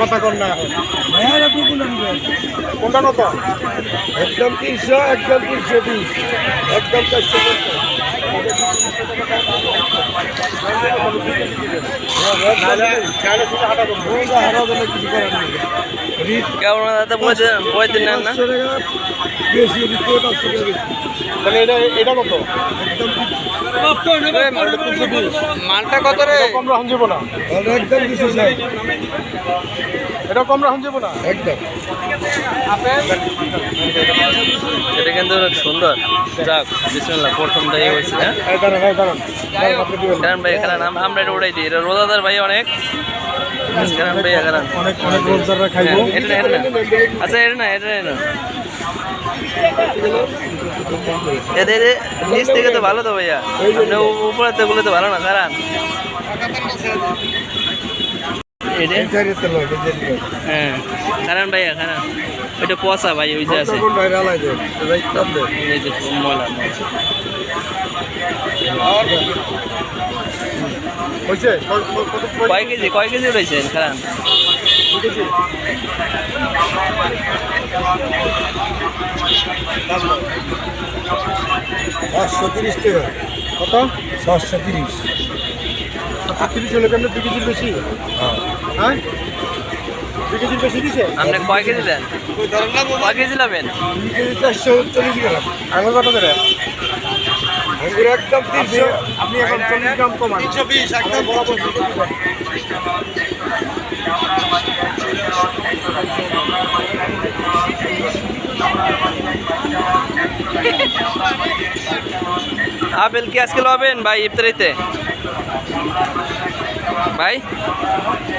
কথা কর না এখন। আপনি কোনটা কত? একদম তিনশো একদম তিনশো বিশ। একদম চারশো কেমন দাদা বইতে বইতে নেন না? এটা এটা কত? মালটা কত রে? এটা কম রাখুন যাব না একদম দুশো ষাট। এটা কম রাখুন যাব না একদম এটা কিন্তু অনেক সুন্দর। যাক বিসমিল্লাহ প্রথমটাই হয়েছে হ্যাঁ? কারণ ভাই কারণ আমরা এটা উড়াই দিই। এটা রোজাদার ভাই অনেক। কারণ অনেক অনেক রোজদাররা খাইবো। হ্যাঁ, না। আচ্ছা এটা না এটা না। এতে নিচ থেকে তো ভালো তো ভাইয়া। উপরে তো গুলো তো ভালো না চারিয়ে হ্যাঁ ভাইয়া ভাই, ওই কয় কেজি কয় কেজি উঠেছেন কারণ দু? পাঁচশো তিরিশ টাকা। কত? সাতশো তিরিশ। আচ্ছা তিরিশ হলে কেন দু কেজির বেশি? হ্যাঁ। দু কেজির বেশি দিছে? আপনি কয় কেজি দেন? কয় কেজি নেবেন? দুই কেজি চারশো চল্লিশ গ্রাম। আঙুর কত করে? আঙ্গুর একদম তিনশো আপনি এখন চল্লিশ গ্রাম কমান। তিনশো বিশ একদম বরাবর আপেল কি আজকে লবেন ভাই ইফতারিতে ভাই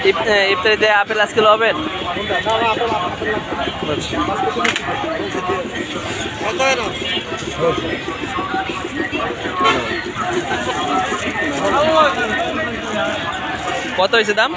ইফ- ইফতারিতে আপেল আজকে লবেন আচ্ছা। কত হয়েছে দাম?